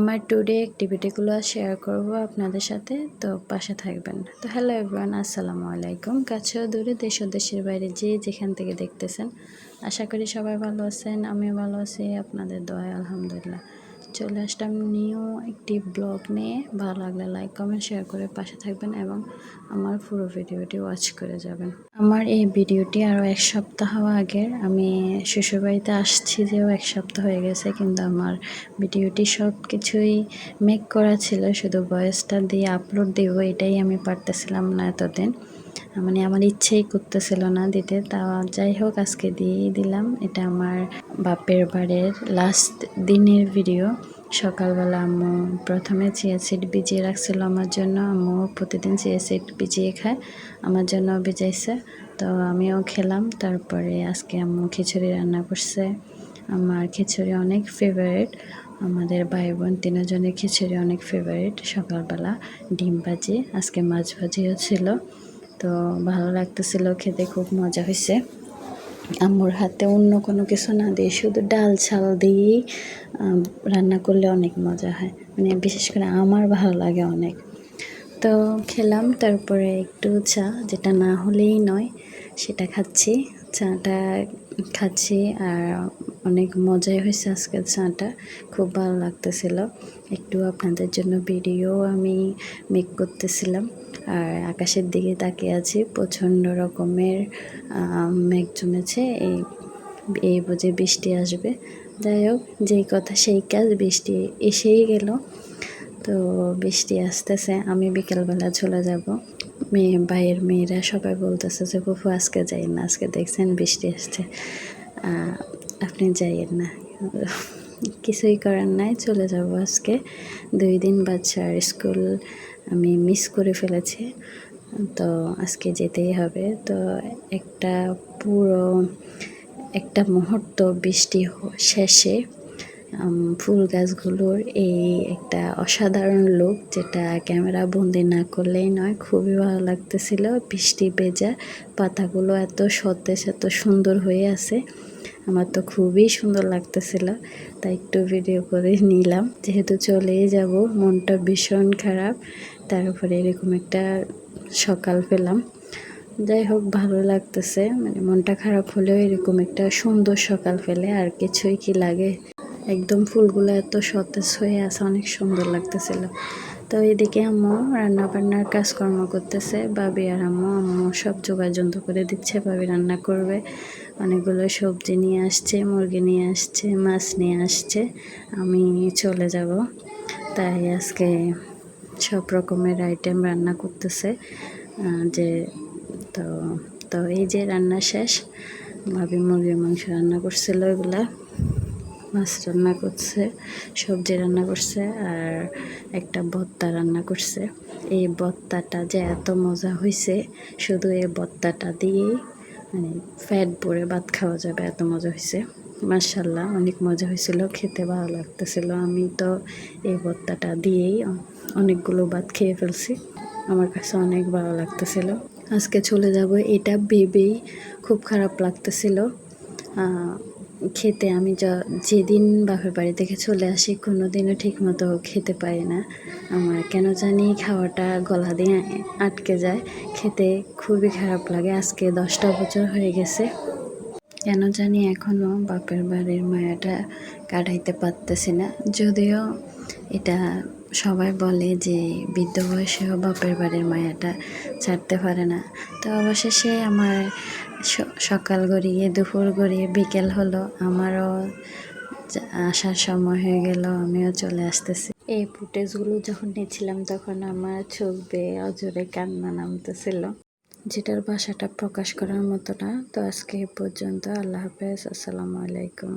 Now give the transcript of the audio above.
আমার today অ্যাক্টিভিটিগুলো share করব আপনাদের সাথে, তো পাশে থাকবেন। তো হ্যালো এভরান আসসালামু আলাইকুম। কাছেও দূরে, দেশ ও দেশের বাইরে যে যেখান থেকে দেখতেছেন, আশা করি সবাই ভালো আছেন, আমিও ভালো আছি, আপনাদের দোয়া আলহামদুলিল্লাহ। চলে আসলাম নিউ একটি ব্লগ নিয়ে। ভালো লাগলে লাইক কমেন্ট শেয়ার করে পাশে থাকবেন এবং আমার পুরো ভিডিওটি ওয়াচ করে যাবেন। আমার এই ভিডিওটি আরও এক সপ্তাহ আগের। আমি শ্বশুরবাড়িতে আসছি যেও এক সপ্তাহ হয়ে গেছে, কিন্তু আমার ভিডিওটি সব কিছুই মেক করা ছিল। শুধু ভয়েসটা দিয়ে আপলোড দেব, এটাই আমি পারতেছিলাম না এতদিন। মানে আমার ইচ্ছেই করতেছিল না দিতে তা যাই হোক, আজকে দিয়েই দিলাম। এটা আমার বাপের বাড়ির লাস্ট দিনের ভিডিও সকালবেলা আম্মু প্রথমে চিয়া সিড ভিজিয়ে রাখছিল আমার জন্য। আম্মু প্রতিদিন চিয়া সিড ভিজিয়ে খায়, আমার জন্য ভিজাইছে। তো আমিও খেলাম, তারপরে আজকে আম্মু খিচুড়ি রান্না করছে। আমার খিচুড়ি অনেক ফেভারিট আমাদের ভাই বোন তিনজনের খিচুড়ি অনেক ফেভারিট সকালবেলা ডিম ভাজি, আজকে মাছ ভাজিও ছিল। তো ভালো লাগতেছিল, খেতে খুব মজা হয়েছে আম্মুর হাতে অন্য কোনো কিছু না দিয়ে, শুধু ডাল চাল দিয়েই রান্না করলে অনেক মজা হয়। মানে বিশেষ করে আমার ভালো লাগে অনেক। তো খেলাম, তারপরে একটু চা, যেটা না হলেই নয়, সেটা খাচ্ছি। চাটা খাচ্ছি আর অনেক মজাই হয়েছে আজকের চাটা খুব ভালো লাগতেছিল। একটু আপনাদের জন্য ভিডিও আমি মেক করতেছিলাম। আর আকাশের দিকে তাকিয়ে আছি, প্রচণ্ড রকমের মেঘ জমেছে। এই এই বুঝে বৃষ্টি আসবে। যাই হোক, যেই কথা সেই কাজ, বৃষ্টি এসেই গেল। তো বৃষ্টি আসতেছে, আমি বিকেলবেলা চলে যাব। মেয়ে, ভাইয়ের মেয়েরা সবাই বলতেছে যে, ফুফু আজকে যাই না, আজকে দেখছেন বৃষ্টি আসছে। আপনি যাইয়েন না। কিছুই করার নাই, চলে যাব আজকে। দুই দিন বাচ্চার স্কুল আমি মিস করে ফেলেছি। তো আজকে যেতেই হবে। তো একটা পুরো, একটা মুহূর্ত বৃষ্টি শেষে ফুল গাছগুলোর এই একটা অসাধারণ লুক যেটা ক্যামেরা বন্দি না করলেই নয়, খুবই ভালো লাগতেছিল। বৃষ্টি ভেজা, পাতাগুলো এত সতেজ, এত সুন্দর হয়ে আছে। আমার তো খুবই সুন্দর লাগতেছিল, তাই একটু ভিডিও করে নিলাম। যেহেতু চলেই যাব, মনটা ভীষণ খারাপ, তারপরে এরকম একটা সকাল পেলাম। যাই হোক, ভালো লাগতেছে মানে মনটা খারাপ হলেও এরকম একটা সুন্দর সকাল পেলে আর কিছুই কি লাগে। একদম ফুলগুলো এত সতেজ হয়ে আছে, অনেক সুন্দর লাগতেছিল। তো এদিকে আম্মু রান্না বান্নার কাজকর্ম করতেছে বাবি আর আম্মু আম্মু সব যোগাযন্ত করে দিচ্ছে বাবি রান্না করবে। অনেকগুলো সবজি নিয়ে আসছে, মুরগি নিয়ে আসছে, মাছ নিয়ে আসছে। আমি চলে যাব। তাই আজকে সব রকমের আইটেম রান্না করতেছে। যে তো তো এই যে রান্না শেষ, ভাবি মুরগির মাংস রান্না করছিল এগুলা। মাছ রান্না করছে, সবজি রান্না করছে আর একটা ভত্তা রান্না করছে। এই ভত্তাটা যে এত মজা হয়েছে শুধু এই ভত্তাটা দিয়েই মানে ফ্যাট ভরে ভাত খাওয়া যাবে, এত মজা হয়েছে মার্শাল্লাহ অনেক মজা হয়েছিল খেতে ভালো লাগতেছিল। আমি তো এই ভত্তাটা দিয়েই অনেকগুলো ভাত খেয়ে ফেলছি। আমার কাছে অনেক ভালো লাগতেছিল। আজকে চলে যাব, এটা ভেবেই খুব খারাপ লাগতেছিল। খেতে আমি যেদিন বাপের বাড়ি থেকে চলে আসি কোনো দিনও ঠিক মতো খেতে পারি না। আমার কেন জানি খাওয়াটা গলা দিয়ে আটকে যায়। খেতে খুবই খারাপ লাগে, আজকে দশটা বছর হয়ে গেছে। কেন জানি এখনও বাপের বাড়ির মায়াটা কাটাইতে পারতেছি না। যদিও এটা সবাই বলে যে বৃদ্ধ বয়সেও বাপের বাড়ির মায়াটা ছাড়তে পারে না। তো অবশেষে আমার সকাল গড়িয়ে, দুপুর গড়িয়ে, বিকেল হলো, আমারও আসার সময় হয়ে গেল, আমিও চলে আসতেছি। এই ফুটেজগুলো যখন নিয়েছিলাম, তখন আমার চোখ বেয়ে অজরে কান্না নামতেছিল। যেটার ভাষাটা প্রকাশ করার মতো না। তো আজকে পর্যন্ত। আল্লাহ হাফেজ। আসসালামু আলাইকুম।